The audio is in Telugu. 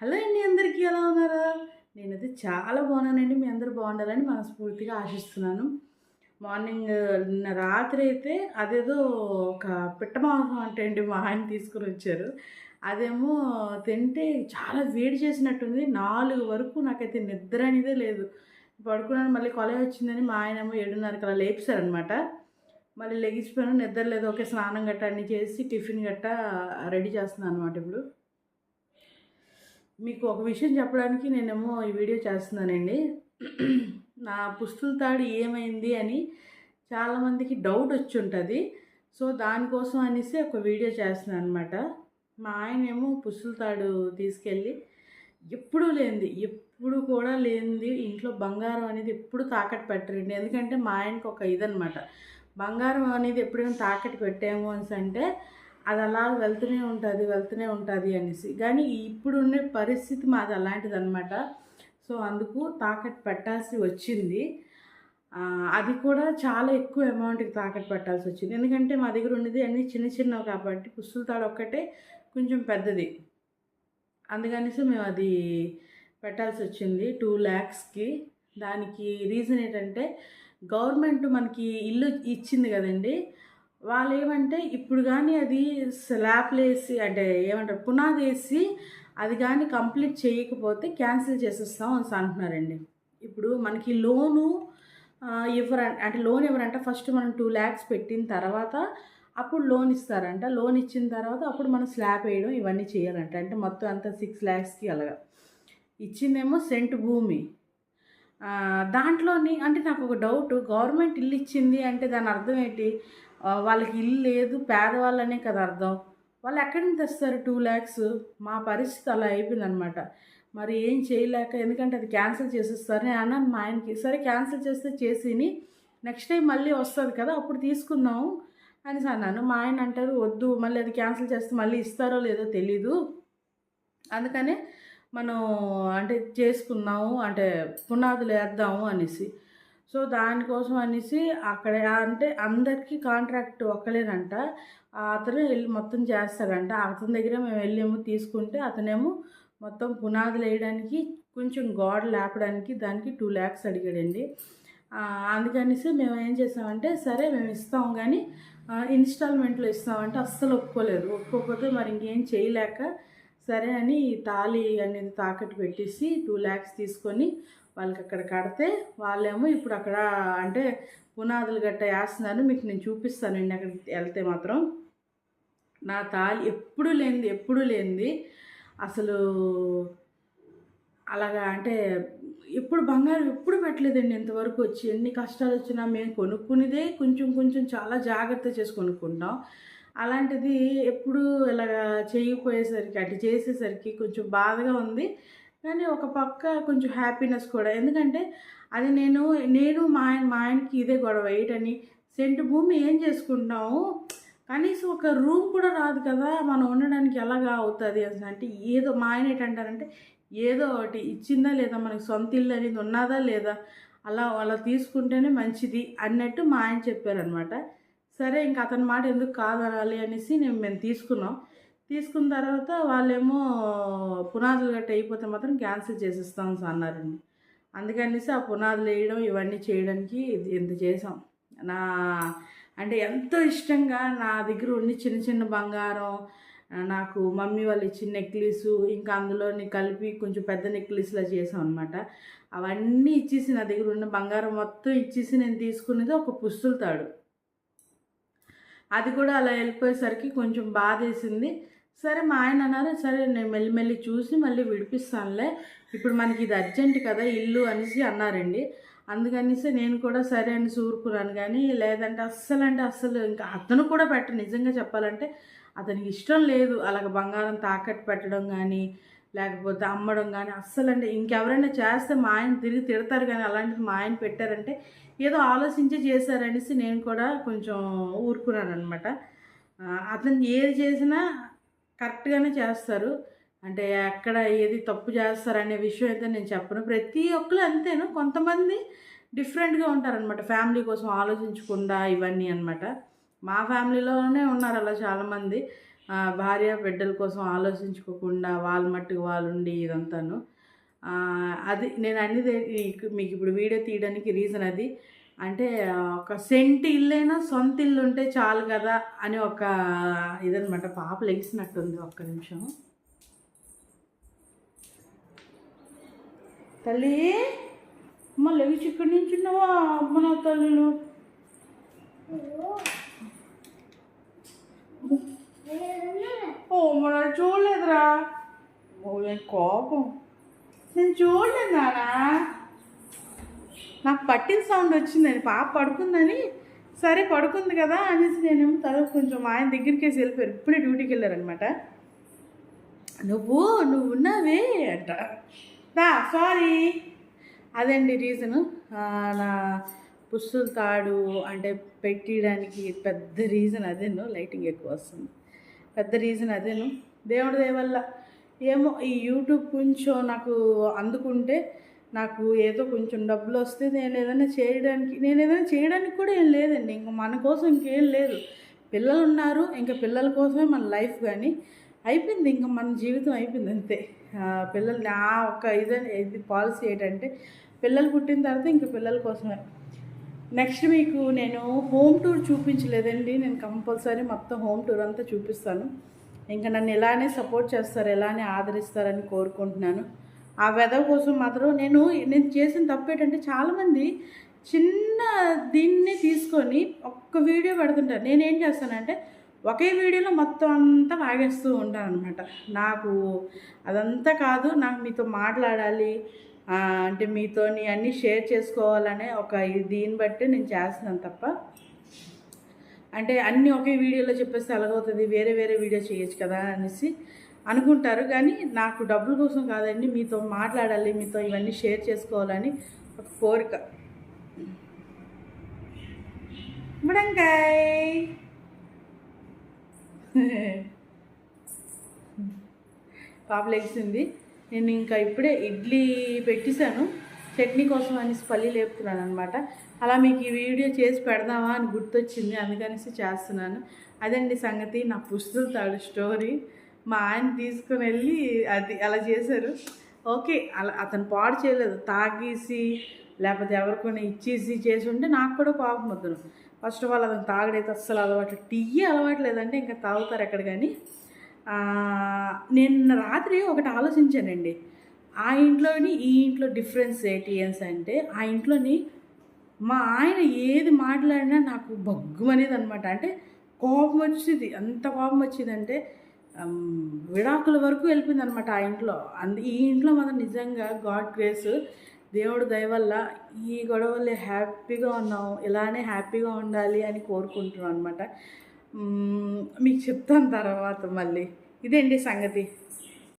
హలో అండి అందరికీ ఎలా ఉన్నారా? నేనైతే చాలా బాగున్నానండి మీ అందరూ బాగుండాలని మనస్ఫూర్తిగా ఆశిస్తున్నాను. మార్నింగ్ నిన్న రాత్రి అయితే అదేదో ఒక పిట్ట మాంసం అంటే అండి మా ఆయన తీసుకుని వచ్చారు. అదేమో తింటే చాలా వేడి చేసినట్టుంది నాలుగు వరకు నాకైతే నిద్ర అనేదే లేదు. పడుకున్నాను మళ్ళీ కొలే వచ్చిందని మా ఆయనేమో ఏడున్నరకు అలా లేపిస్తారనమాట మళ్ళీ లెగిసిపోయాను నిద్ర లేదు ఒకే స్నానం గట్ట అన్నీ చేసి టిఫిన్ గట్ట రెడీ చేస్తున్నాను అనమాట ఇప్పుడు. మీకు ఒక విషయం చెప్పడానికి నేనేమో ఈ వీడియో చేస్తున్నానండి. నా పుస్తుల తాడు ఏమైంది అని చాలామందికి డౌట్ వచ్చి ఉంటుంది సో దానికోసం అనేసి ఒక వీడియో చేస్తున్నాను అనమాట మా ఆయనేమో పుస్తుల తాడు తీసుకెళ్ళి ఎప్పుడూ లేనిది ఎప్పుడు కూడా లేనిది ఇంట్లో బంగారం అనేది ఎప్పుడు తాకట్టు పెట్టరండి. ఎందుకంటే మా ఆయనకు ఒక ఇదనమాట బంగారం అనేది ఎప్పుడైనా తాకట్టు పెట్టాము అని అంటే అది అలా వెళ్తూనే ఉంటుంది వెళ్తూనే ఉంటుంది అనేసి. కానీ ఇప్పుడు ఉండే పరిస్థితి మాది అలాంటిది అనమాట సో అందుకు తాకట్టు పెట్టాల్సి వచ్చింది. అది కూడా చాలా ఎక్కువ అమౌంట్కి తాకట్టు పెట్టాల్సి వచ్చింది. ఎందుకంటే మా దగ్గర ఉన్నది అన్ని చిన్న చిన్నవి కాబట్టి పుస్తుల తాడు ఒక్కటే కొంచెం పెద్దది. అందుకనేసి మేము అది పెట్టాల్సి వచ్చింది టూ ల్యాక్స్కి. దానికి రీజన్ ఏంటంటే గవర్నమెంట్ మనకి ఇల్లు ఇచ్చింది కదండి. వాళ్ళు ఏమంటే ఇప్పుడు కానీ అది స్లాబ్లు వేసి అంటే ఏమంటారు పునాది వేసి అది కానీ కంప్లీట్ చేయకపోతే క్యాన్సిల్ చేసేస్తాం అని అంటున్నారండి. ఇప్పుడు మనకి లోను ఇవ్వర అంటే లోన్ ఎవరంటే ఫస్ట్ మనం టూ ల్యాక్స్ పెట్టిన తర్వాత అప్పుడు లోన్ ఇస్తారంట. లోన్ ఇచ్చిన తర్వాత అప్పుడు మనం స్లాబ్ వేయడం ఇవన్నీ చేయాలంట. అంటే మొత్తం అంతా సిక్స్ ల్యాక్స్కి అలాగా. ఇచ్చిందేమో సెంట్ భూమి. దాంట్లోని అంటే నాకు ఒక డౌట్ గవర్నమెంట్ ఇల్లు ఇచ్చింది అంటే దాని అర్థం ఏంటి? వాళ్ళకి ఇల్లు లేదు పేదవాళ్ళనే కదా అర్థం. వాళ్ళు ఎక్కడి నుంచి తెస్తారు టూ ల్యాక్స్ మా పరిస్థితి అలా అయిపోయిందనమాట. మరి ఏం చేయలేక ఎందుకంటే అది క్యాన్సిల్ చేసేస్తారు. నేను అన్నాను మా ఆయనకి సరే క్యాన్సిల్ చేస్తే చేసిని నెక్స్ట్ టైం మళ్ళీ వస్తుంది కదా అప్పుడు తీసుకుందాము అని అన్నాను. మా ఆయన అంటారు వద్దు మళ్ళీ అది క్యాన్సిల్ చేస్తే మళ్ళీ ఇస్తారో లేదో తెలీదు. అందుకనే మనం అంటే చేసుకుందాము అంటే పునాదులు వేద్దాము అనేసి. సో దానికోసం అనేసి అక్కడ అంటే అందరికీ కాంట్రాక్ట్ ఒక్కలేనంట. అతను వెళ్ళి మొత్తం చేస్తాడంట. అతని దగ్గర మేము వెళ్ళేమో తీసుకుంటే అతనేమో మొత్తం పునాదులు వేయడానికి కొంచెం గోడ లేపడానికి దానికి టూ ల్యాక్స్ అడిగాడండి. అందుకనేసి మేము ఏం చేసామంటే సరే మేము ఇస్తాం కానీ ఇన్స్టాల్మెంట్లో ఇస్తామంటే అస్సలు ఒప్పుకోలేదు. ఒప్పుకోకపోతే మరి ఇంకేం చేయలేక సరే అని తాళి అనేది తాకట్టు పెట్టేసి టూ ల్యాక్స్ తీసుకొని వాళ్ళకి అక్కడ కడితే వాళ్ళేమో ఇప్పుడు అక్కడ అంటే పునాదులు గట్ట వేస్తున్నారు. మీకు నేను చూపిస్తానండి అక్కడికి వెళ్తే మాత్రం. నా తాళి ఎప్పుడు లేనిది ఎప్పుడు లేనిది. అసలు అలాగా అంటే ఎప్పుడు బంగారం ఎప్పుడు పెట్టలేదండి ఇంతవరకు వచ్చి. ఎన్ని కష్టాలు వచ్చినా మేము కొనుక్కునేదే కొంచెం కొంచెం చాలా జాగ్రత్త చేసి కొనుక్కుంటాం. అలాంటిది ఎప్పుడు ఇలాగా చేయకపోయేసరికి అటు చేసేసరికి కొంచెం బాధగా ఉంది. కానీ ఒక పక్క కొంచెం హ్యాపీనెస్ కూడా. ఎందుకంటే అది నేను నేను మా ఆయన మా ఆయనకి ఇదే గొడవ. ఏంటని? సెంటు భూమి ఏం చేసుకుంటాము కనీసం ఒక రూమ్ కూడా రాదు కదా. మనం ఉండడానికి ఎలాగా అవుతుంది అని అంటే ఏదో మా ఆయన ఏంటంటారంటే ఏదో ఒకటి ఇచ్చిందా లేదా? మనకి సొంత ఇల్లు అనేది ఉన్నదా లేదా? అలా అలా తీసుకుంటేనే మంచిది అన్నట్టు మా ఆయన చెప్పారనమాట సరే ఇంకా అతని మాట ఎందుకు కాదనాలి అనేసి నేను మేము తీసుకున్నాం. తీసుకున్న తర్వాత వాళ్ళేమో పునాదులు గట్ట అయిపోతే మాత్రం క్యాన్సిల్ చేసిస్తాం అన్నారండి. అందుకనేసి ఆ పునాదులు వేయడం ఇవన్నీ చేయడానికి ఇది ఇంత చేసాం. నా అంటే ఎంతో ఇష్టంగా నా దగ్గర ఉండి చిన్న చిన్న బంగారం నాకు మమ్మీ వాళ్ళు ఇచ్చిన నెక్లెస్ ఇంకా అందులోని కలిపి కొంచెం పెద్ద నెక్లెస్లా చేసాం అనమాట అవన్నీ ఇచ్చేసి నా దగ్గర ఉన్న బంగారం మొత్తం ఇచ్చేసి నేను తీసుకునేది ఒక పుస్తుల తాడు. అది కూడా అలా వెళ్ళిపోయేసరికి కొంచెం బాధ వేసింది సరే మా ఆయన అన్నారు సరే నేను మెల్లిమెల్లి చూసి మళ్ళీ విడిపిస్తానులే. ఇప్పుడు మనకి ఇది అర్జెంట్ కదా ఇల్లు అనేసి అన్నారండి. అందుకనేసి నేను కూడా సరే అని సూరుకున్నాను కానీ లేదంటే అస్సలు అంటే అస్సలు ఇంకా అతను కూడా పెట్ట నిజంగా చెప్పాలంటే అతనికి ఇష్టం లేదు అలాగ బంగారం తాకట్టు పెట్టడం కానీ లేకపోతే అమ్మడం కానీ అస్సలు అంటే ఇంకెవరైనా చేస్తే మా ఆయన తిరిగి తిడతారు కానీ అలాంటిది మా ఆయన పెట్టారంటే ఏదో ఆలోచించి చేశారనేసి నేను కూడా కొంచెం ఊరుకున్నాను అనమాట అతను ఏది చేసినా కరెక్ట్గానే చేస్తారు. అంటే ఎక్కడ ఏది తప్పు చేస్తారనే విషయం అయితే నేను చెప్పను. ప్రతి ఒక్కరు అంతేను. కొంతమంది డిఫరెంట్గా ఉంటారనమాట ఫ్యామిలీ కోసం ఆలోచించకుండా ఇవన్నీ అనమాట మా ఫ్యామిలీలోనే ఉన్నారు అలా చాలామంది. భార్య బిడ్డల కోసం ఆలోచించుకోకుండా వాళ్ళ మట్టుకు వాళ్ళు ఉండి ఇదంతాను. అది నేను అనేది మీకు ఇప్పుడు వీడియో తీయడానికి రీజన్ అది. అంటే ఒక సెంటి ఇల్లైనా సొంత ఇల్లు ఉంటే చాలు కదా అని ఒక ఇదనమాట పాప లెగిసినట్టుంది ఒక్క నిమిషం. తల్లి అమ్మ లెగిచి ఇక్కడి నుంచి ఉన్నావా అమ్మ నా తల్లులు? ఓ మన చూడలేదురా. ఓ నేను కోపం. నేను చూడలేదు నానా. నాకు పట్టిన సౌండ్ వచ్చిందని పాప పడుకుందని సరే పడుకుంది కదా అనేసి నేనేమో తల కొంచెం ఆయన దగ్గరికి వేసి వెళ్ళిపోయారు. ఇప్పుడే డ్యూటీకి వెళ్ళారనమాట నువ్వు నువ్వు ఉన్నావే అంట. దా సారీ అదండి రీజను నా పుస్తుల తాడు అంటే పెట్టడానికి పెద్ద రీజన్ అదేను లైటింగ్ ఎక్కువ వస్తుంది. పెద్ద రీజన్ అదేను. దేవుడి దయ వల్ల. ఏమో ఈ యూట్యూబ్ కొంచెం నాకు అందుకుంటే నాకు ఏదో కొంచెం డబ్బులు వస్తే నేను ఏదైనా చేయడానికి నేను ఏదైనా చేయడానికి కూడా ఏం లేదండి. ఇంక మన కోసం ఇంకేం లేదు. పిల్లలు ఉన్నారు ఇంకా పిల్లల కోసమే మన లైఫ్ కానీ అయిపోయింది. ఇంకా మన జీవితం అయిపోయింది అంతే. పిల్లలు నా ఒక ఇదని ఇది పాలసీ ఏంటంటే పిల్లలు పుట్టిన తర్వాత ఇంకా పిల్లల కోసమే. నెక్స్ట్ మీకు నేను హోమ్ టూర్ చూపించలేదండి. నేను కంపల్సరీ మొత్తం హోమ్ టూర్ అంతా చూపిస్తాను. ఇంకా నన్ను ఎలానే సపోర్ట్ చేస్తారు ఎలానే ఆదరిస్తారని కోరుకుంటున్నాను. ఆ వెదవ కోసం మాత్రం నేను నేను చేసిన తప్పు ఏంటంటే చాలామంది చిన్న దీన్ని తీసుకొని ఒక్క వీడియో పెడుతుంటారు. నేనేం చేస్తానంటే ఒకే వీడియోలో మొత్తం అంతా వాగేస్తూ ఉంటాను అనమాట నాకు అదంతా కాదు నాకు మీతో మాట్లాడాలి అంటే మీతో అన్నీ షేర్ చేసుకోవాలనే ఒక దీన్ని బట్టి నేను చేస్తున్నాను తప్ప అంటే అన్నీ ఒకే వీడియోలో చెప్పేస్తే ఎలాగవుతుంది? వేరే వేరే వీడియో చేయొచ్చు కదా అనేసి అనుకుంటారు కానీ నాకు డబ్బుల కోసం కాదండి మీతో మాట్లాడాలి మీతో ఇవన్నీ షేర్ చేసుకోవాలని ఒక కోరిక. ముడంకాయ్ పాపలేసింది నేను ఇంకా ఇప్పుడే ఇడ్లీ పెట్టేశాను. చట్నీ కోసం అనేసి పల్లి లేపుతున్నాను అనమాట అలా మీకు ఈ వీడియో చేసి పెడదామా అని గుర్తొచ్చింది అందుకనేసి చేస్తున్నాను. అదండి సంగతి నా పుస్తలు తాడు స్టోరీ. మా ఆయన తీసుకుని వెళ్ళి అది అలా చేశారు. ఓకే అలా అతను పాడు చేయలేదు. తాగేసి లేకపోతే ఎవరికొని ఇచ్చేసి చేసి ఉంటే నాకు కూడా కోపం వద్దును ఫస్ట్ ఆఫ్ ఆల్ అతను తాగడైతే అస్సలు అలవాటు టీ అలవాటు లేదంటే ఇంకా తాగుతారు ఎక్కడ కానీ. నేను రాత్రి ఒకటి ఆలోచించానండి. ఆ ఇంట్లోని ఈ ఇంట్లో డిఫరెన్స్ ఏంటి అనేసి అంటే ఆ ఇంట్లోని మా ఆయన ఏది మాట్లాడినా నాకు బగ్గు అనేది అనమాట అంటే కోపం వచ్చేది. అంత కోపం వచ్చిందంటే అంటే విడాకుల వరకు వెళ్ళిపోయింది అనమాట ఆ ఇంట్లో. అందు ఈ ఇంట్లో మాత్రం నిజంగా గాడ్ గ్రేస్. దేవుడు దయవల్ల ఈ గొడవలు హ్యాపీగా ఉన్నాం ఇలానే హ్యాపీగా ఉండాలి అని కోరుకుంటున్నాం అనమాట మీకు చెప్తాను తర్వాత మళ్ళీ. ఇదేంటి సంగతి?